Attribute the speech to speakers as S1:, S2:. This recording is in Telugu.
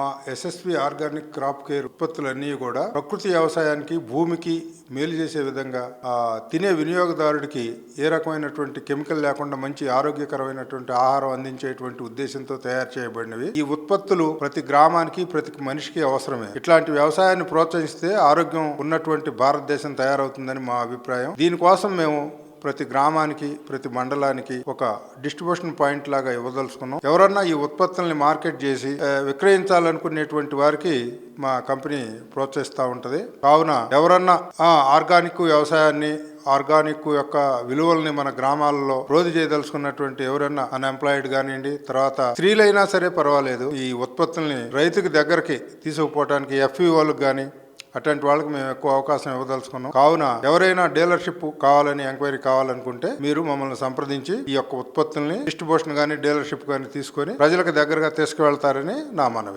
S1: మా ఎస్ఎస్వి ఆర్గానిక్ క్రాప్ కేర్ ఉత్పత్తులన్నీ కూడా ప్రకృతి వ్యవసాయానికి భూమికి మేలు చేసే విధంగా తినే వినియోగదారుడికి ఏ రకమైనటువంటి కెమికల్ లేకుండా మంచి ఆరోగ్యకరమైనటువంటి ఆహారం అందించేటువంటి ఉద్దేశంతో తయారు చేయబడినవి. ఈ ఉత్పత్తులు ప్రతి గ్రామానికి ప్రతి మనిషికి అవసరమే. ఇట్లాంటి వ్యవసాయాన్ని ప్రోత్సహిస్తే ఆరోగ్యం ఉన్నటువంటి భారతదేశం తయారవుతుందని మా అభిప్రాయం. దీనికోసం మేము ప్రతి గ్రామానికి ప్రతి మండలానికి ఒక డిస్ట్రిబ్యూషన్ పాయింట్ లాగా ఇవ్వదలుచుకున్నాం. ఎవరన్నా ఈ ఉత్పత్తుల్ని మార్కెట్ చేసి విక్రయించాలనుకునేటువంటి వారికి మా కంపెనీ ప్రోత్సహిస్తూ ఉంటుంది. కావున ఎవరన్నా ఆర్గానిక్ వ్యవసాయాన్ని ఆర్గానిక్ యొక్క విలువల్ని మన గ్రామాలలో రోజు చేయదలుచుకున్నటువంటి ఎవరైనా అన్ఎంప్లాయిడ్ కానివ్వండి తర్వాత స్త్రీలైనా సరే పర్వాలేదు ఈ ఉత్పత్తుల్ని రైతుకి దగ్గరికి తీసుకుపోవడానికి ఎఫ్ఈఓలకు కానీ అటువంటి వాళ్ళకి మేము ఎక్కువ అవకాశం ఇవ్వదలుచుకున్నాం. కావున ఎవరైనా డీలర్షిప్ కావాలని ఎంక్వైరీ కావాలనుకుంటే మీరు మమ్మల్ని సంప్రదించి ఈ యొక్క ఉత్పత్తుల్ని డిస్ట్రిబ్యూషన్ కానీ డీలర్షిప్ కానీ తీసుకొని ప్రజలకు దగ్గరగా తీసుకువెళ్తారని నా మనవి.